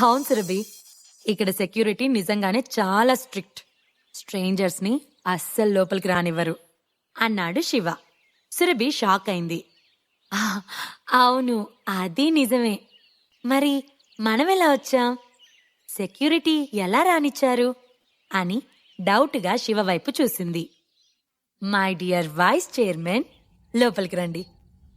అవును సురభి. ఇక్కడ సెక్యూరిటీ నిజంగానే చాలా స్ట్రిక్ట్. స్ట్రేంజర్స్ని అస్సలు లోపలికి రానివ్వరు. అన్నాడు శివ. సురభి షాక్ అయింది. అవును అది నిజమే. మరి మనం ఎలా వచ్చాం? సెక్యూరిటీ ఎలా రానిచ్చారు? అని డౌట్గా శివ వైపు చూసింది. మై డియర్ వైస్ చైర్మన్ లోపలికి రండి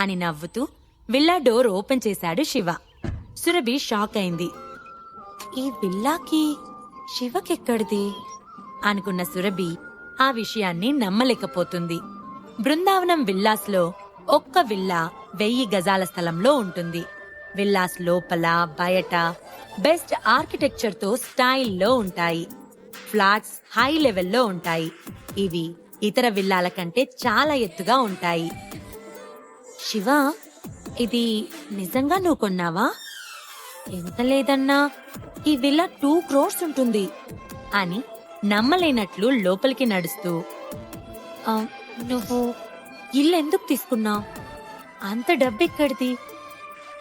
అని నవ్వుతూ విల్లా డోర్ ఓపెన్ చేశాడు శివ. సురభి షాక్ అయింది. ఈ విల్లాకి శివకెక్కడిది? అనుకున్న సురభి ఆ విషయాన్ని నమ్మలేకపోతుంది. బృందావనం విల్లాస్లో ఒక్క విల్లా వెయ్యి గజాల స్థలంలో ఉంటుంది. విల్లాస్ లోపల బయట బెస్ట్ ఆర్కిటెక్చర్తో స్టైల్లో ఉంటాయి. ఫ్లాట్స్ హై లెవెల్లో ఉంటాయి. ఇవి ఇతర విల్లాల కంటే చాలా ఎత్తుగా ఉంటాయి. శివ ఇది నిజంగా నువ్వు కొన్నావా? ఎంత లేదన్నా? ఈ విల్లా టూ క్రోర్స్ ఉంటుంది. అని నమ్మలేనట్లు లోపలికి నడుస్తూ నువ్వు ఇల్లు ఎందుకు తీసుకున్నావు? అంత డబ్బెక్కడిది?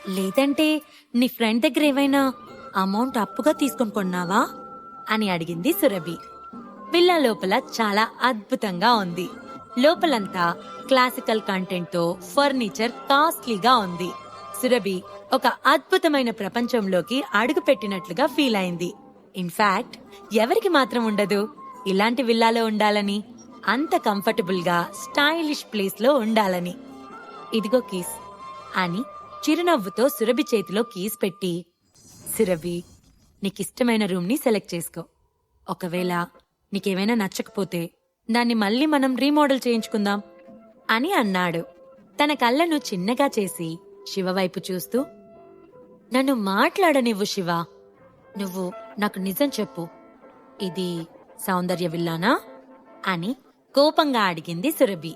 లేదంటే నీ ఫ్రెండ్ దగ్గర ఏమైనా అమౌంట్ అప్పుగా తీసుకొని కొన్నావా? అని అడిగింది సురభి. విల్లా లోపల చాలా అద్భుతంగా ఉంది. లోపలంతా క్లాసికల్ కంటెంట్తో ఫర్నిచర్ కాస్ట్లీగా ఉంది. సురభి ఒక అద్భుతమైన ప్రపంచంలోకి అడుగు పెట్టినట్లుగా ఫీల్ అయింది. ఇన్ఫాక్ట్ ఎవరికి మాత్రం ఉండదు. ఇలాంటి విల్లాలో ఉండాలని అంత కంఫర్టబుల్గా స్టైలిష్ ప్లేస్లో ఉండాలని. ఇదిగో కీస్ అని చిరునవ్వుతో సురభి చేతిలో కీస్ పెట్టి సురభి నీకిష్టమైన రూమ్ని సెలెక్ట్ చేసుకో. ఒకవేళ నీకేమైనా నచ్చకపోతే దాన్ని మళ్ళీ మనం రీమోడల్ చేయించుకుందాం అని అన్నాడు. తన కళ్ళను చిన్నగా చేసి శివ వైపు చూస్తూ నన్ను మాట్లాడనివ్వు శివ. నువ్వు నాకు నిజం చెప్పు. ఇది సౌందర్య విల్లానా? అని కోపంగా అడిగింది సురభి.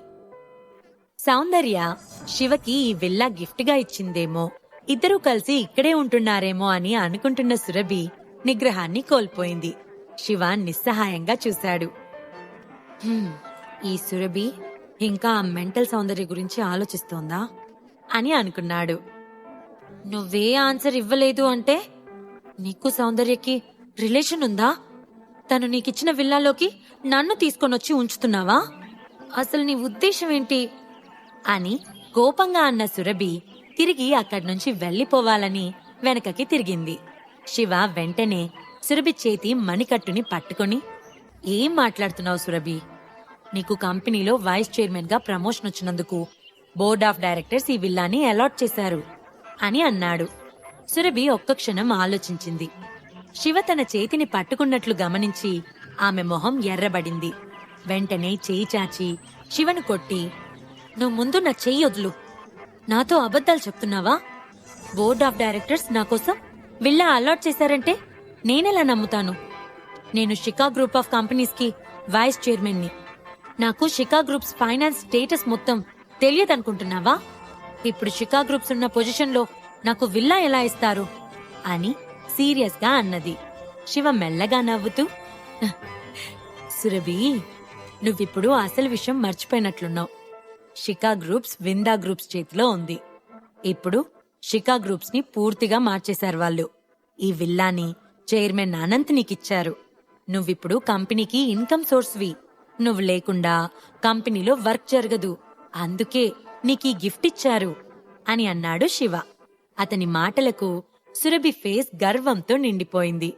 సౌందర్య శివకి ఈ విల్లా గిఫ్ట్గా ఇచ్చిందేమో ఇద్దరూ కలిసి ఇక్కడే ఉంటున్నారేమో అని అనుకుంటున్న సురభి నిగ్రహాన్ని కోల్పోయింది. శివ నిస్సహాయంగా చూశాడు. ఈ సురభి ఇంకా ఆ మెంటల్ సౌందర్య గురించి ఆలోచిస్తోందా? అని అనుకున్నాడు. నువ్వే ఆన్సర్ ఇవ్వలేదు అంటే నీకు సౌందర్యకి రిలేషన్ ఉందా? తను నీకిచ్చిన విల్లాలోకి నన్ను తీసుకొనొచ్చి ఉంచుతున్నావా? అసలు నీ ఉద్దేశం ఏంటి? అని కోపంగా అన్న సురభి తిరిగి అక్కడి నుంచి వెళ్ళిపోవాలని వెనకకి తిరిగింది. శివ వెంటనే సురభి చేతి మణికట్టుని పట్టుకొని ఏం మాట్లాడుతున్నావు సురభి? నీకు కంపెనీలో వైస్ చైర్మన్గా ప్రమోషన్ వచ్చినందుకు బోర్డ్ ఆఫ్ డైరెక్టర్స్ ఈ విల్లాని అలాట్ చేశారు. అని అన్నాడు. సురభి ఒక్క క్షణం ఆలోచించింది. శివ తన చేతిని పట్టుకున్నట్లు గమనించి ఆమె మొహం ఎర్రబడింది. వెంటనే చేయి చాచి శివను కొట్టి నువ్వు ముందు నా చెయ్యి వదులు. నాతో అబద్ధాలు చెప్తున్నావా? బోర్డ్ ఆఫ్ డైరెక్టర్స్ నా కోసం విల్లా అలాట్ చేశారంటే నేనెలా నమ్ముతాను? నేను షికా గ్రూప్ ఆఫ్ కంపెనీస్కి వైస్ చైర్మన్ని నాకు షికా గ్రూప్స్ ఫైనాన్స్ స్టేటస్ మొత్తం తెలియదనుకుంటున్నావా? ఇప్పుడు షికా గ్రూప్స్ ఉన్న పొజిషన్లో నాకు విల్లా ఎలా ఇస్తారు? అని సీరియస్గా అన్నది. శివ మెల్లగా నవ్వుతూ సురభి నువ్విప్పుడు అసలు విషయం మర్చిపోయినట్లున్నావు. షికా గ్రూప్స్ విందా గ్రూప్స్ చేతిలో ఉంది. ఇప్పుడు షికా గ్రూప్స్ని పూర్తిగా మార్చేశారు వాళ్ళు. ఈ విల్లాని చైర్మన్ అనంత్ నీకిచ్చారు. నువ్విప్పుడు కంపెనీకి ఇన్కమ్ సోర్స్వి. నువ్వు లేకుండా కంపెనీలో వర్క్ జరగదు. అందుకే నీకీ గిఫ్ట్ ఇచ్చారు అని అన్నాడు శివ. అతని మాటలకు సురభి ఫేస్ గర్వంతో నిండిపోయింది.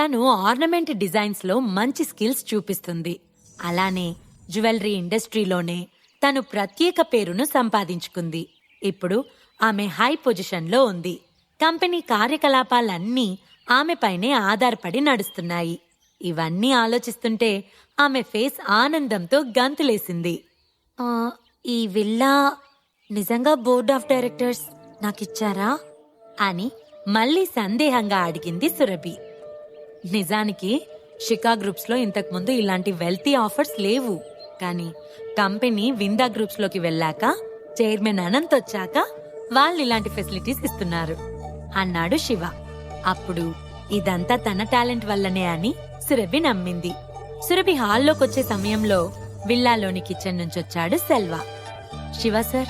తను ఆర్నమెంట్ డిజైన్స్లో మంచి స్కిల్స్ చూపిస్తుంది. అలానే జ్యువెలరీ ఇండస్ట్రీలోనే తను ప్రత్యేక పేరును సంపాదించుకుంది. ఇప్పుడు ఆమె హై పొజిషన్లో ఉంది. కంపెనీ కార్యకలాపాలన్నీ ఆమెపైనే ఆధారపడి నడుస్తున్నాయి. ఇవన్నీ ఆలోచిస్తుంటే ఆమె ఫేస్ ఆనందంతో గంతులేసింది. ఈ విల్లా నిజంగా బోర్డ్ ఆఫ్ డైరెక్టర్స్ నాకిచ్చారా? అని మళ్ళీ సందేహంగా అడిగింది సురభి. నిజానికి షికా గ్రూప్స్లో ఇంతకుముందు ఇలాంటి వెల్తీ ఆఫర్స్ లేవు. కానీ కంపెనీ విందా గ్రూప్స్లోకి వెళ్ళాక చైర్మన్ అనంత్ వచ్చాక వాళ్ళు ఇలాంటి ఫెసిలిటీస్ ఇస్తున్నారు అన్నాడు శివ. అప్పుడు ఇదంతా తన టాలెంట్ వల్లనే అని సురభి నమ్మింది. సురభి హాల్లోకి వచ్చే సమయంలో విల్లాలోని కిచెన్ నుంచి వచ్చాడు సెల్వా. శివ సార్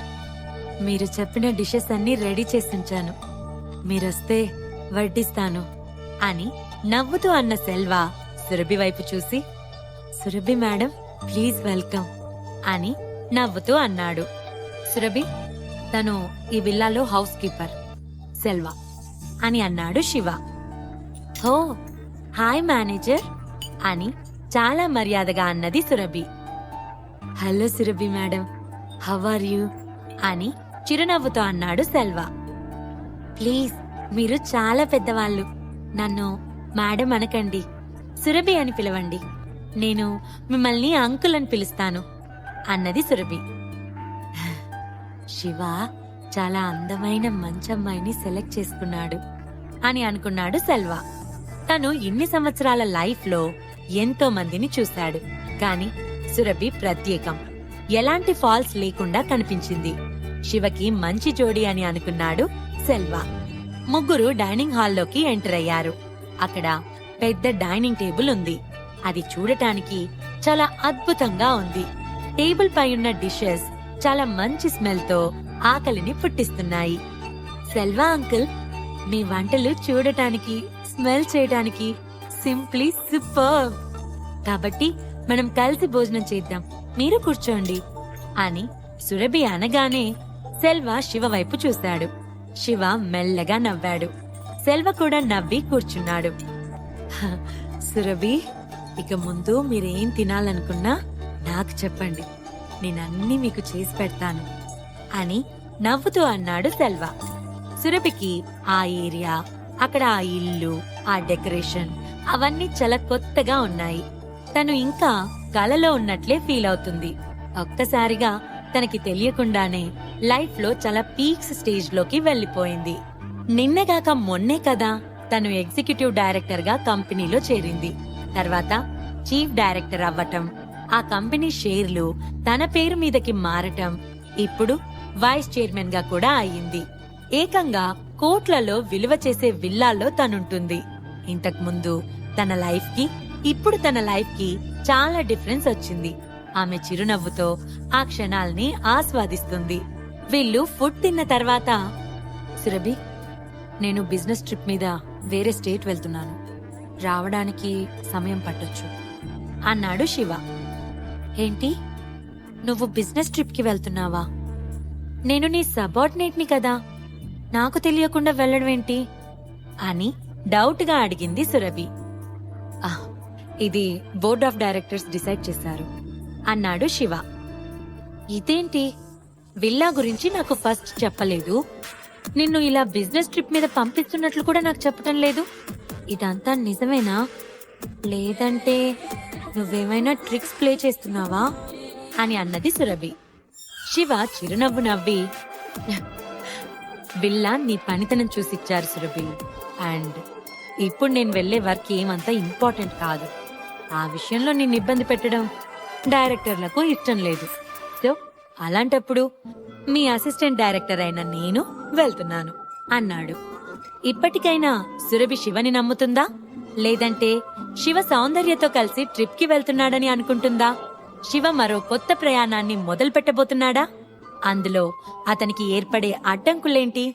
మీరు చెప్పిన డిషెస్ అన్ని రెడీ చేసించాను. మీరొస్తే వడ్డిస్తాను అని నవ్వుతూ అన్న సెల్వ సురభి వైపు చూసి సురభి మేడం ప్లీజ్ వెల్కమ్ అని నవ్వుతూ అన్నాడు. సురభి తను ఈ విల్లాలో హౌస్ కీపర్ సెల్వ అని అన్నాడు శివ. హో హాయ్ మేనేజర్ అని చాలా మర్యాదగా అన్నది Surabhi. Hello Surabhi madam how are you అని చిరునవ్వుతో అన్నాడు సెల్వ. ప్లీజ్ మీరు చాలా పెద్దవాళ్ళు. నన్ను మేడం అనకండి సురభి అని పిలవండి. నేను మిమ్మల్ని అంకుల్ అని పిలుస్తాను అన్నది సురభి. శివ చాలా అందమైన మంచమ్మాయిని సెలెక్ట్ చేసుకున్నాడు అని అనుకున్నాడు సెల్వ. తను ఇన్ని సంవత్సరాల లైఫ్లో ఎంతో మందిని చూశాడు కానీ సురభి ప్రత్యేకం. ఎలాంటి ఫాల్స్ లేకుండా కనిపించింది. శివకి మంచి జోడి అని అనుకున్నాడు సెల్వ. ముగ్గురు డైనింగ్ హాల్లోకి ఎంటర్ అయ్యారు. అక్కడ పెద్ద డైనింగ్ టేబుల్ ఉంది. అది చూడటానికి చాలా అద్భుతంగా ఉంది. టేబుల్ పై ఉన్న డిషెస్ చాలా మంచి స్మెల్తో ఆకలిని పుట్టిస్తున్నాయి. సెల్వా అంకుల్ మీ వంటలు చూడటానికి స్మెల్ చేయటానికి సింప్లీ సూపర్. కాబట్టి మనం కలిసి భోజనం చేద్దాం. మీరు కూర్చోండి. అని సురభి అనగానే సెల్వ శివ వైపు చూశాడు. శివ మెల్లగా నవ్వాడు. సెల్వ కూడా నవ్వి కూర్చున్నాడు. సురభి ఇక ముందు మీరేం తినాలనుకున్నా నాకు చెప్పండి. నేనన్నీ మీకు చేసి పెడతాను. అని నవ్వుతూ అన్నాడు సెల్వ. సురభికి ఆ ఏరియా అక్కడ ఆ ఇల్లు ఆ డెకరేషన్ అవన్నీ చాలా కొత్తగా ఉన్నాయి. తను ఇంకా కలలో ఉన్నట్లే ఫీల్ అవుతుంది. ఒక్కసారిగా తనకి తెలియకుండానే లైఫ్లో చాలా పీక్స్ స్టేజ్లోకి వెళ్ళిపోయింది నిన్నగాక మొన్నే కదా తను ఎగ్జిక్యూటివ్ డైరెక్టర్గా కంపెనీలో చేరింది. తర్వాత చీఫ్ డైరెక్టర్ అవ్వటం ఆ కంపెనీ షేర్లు తన పేరు మీదకి మారటం ఇప్పుడు వైస్ చైర్మన్గా కూడా అయ్యింది. ఏకంగా కోట్లలో విలువ చేసే విల్లాల్లో తనుంటుంది. ఇంతకు ముందు తన లైఫ్కి ఇప్పుడు తన లైఫ్కి చాలా డిఫరెన్స్ వచ్చింది. ఆమె చిరునవ్వుతో ఆ క్షణాల్ని ఆస్వాదిస్తుంది. వీళ్ళు ఫుడ్ తిన్న తర్వాత సురభి నేను బిజినెస్ ట్రిప్ మీద వేరే స్టేట్ వెళ్తున్నాను. రావడానికి సమయం పట్టొచ్చు. అన్నాడు శివ. ఏంటి? నువ్వు బిజినెస్ ట్రిప్కి వెళ్తున్నావా? నేను నీ సబార్డినేట్ని కదా. నాకు తెలియకుండా వెళ్ళడం ఏంటి అని డౌట్గా అడిగింది సురభి. ఇది బోర్డ్ ఆఫ్ డైరెక్టర్స్ డిసైడ్ చేశారు. అన్నాడు శివ. ఇదేంటి? విల్లా గురించి నాకు ఫస్ట్ చెప్పలేదు. నిన్ను ఇలా బిజినెస్ ట్రిప్ మీద పంపిస్తున్నట్లు కూడా నాకు చెప్పటం లేదు. ఇదంతా నిజమేనా? లేదంటే నువ్వేమైనా ట్రిక్స్ ప్లే చేస్తున్నావా? అని అన్నది సురభి. శివ చిరునవ్వు నవ్వి బిల్లా నీ పనితనం చూసిచ్చారు సురభి. అండ్ ఇప్పుడు నేను వెళ్ళే వర్క్ ఏమంత ఇంపార్టెంట్ కాదు. ఆ విషయంలో నిన్ను ఇబ్బంది పెట్టడం డైరెక్టర్లకు ఇష్టం లేదు. సో అలాంటప్పుడు మీ అసిస్టెంట్ డైరెక్టర్ అయిన నేను వెళ్తున్నాను అన్నాడు. ఇప్పటికైనా సురభి శివని నమ్ముతుందా? లేదంటే శివ సౌందర్యతో కలిసి ట్రిప్కి వెళ్తున్నాడని అనుకుంటుందా? శివ మరో కొత్త ప్రయాణాన్ని మొదలు పెట్టబోతున్నాడా అందులో అతనికి ఏర్పడే అడ్డంకులేంటి?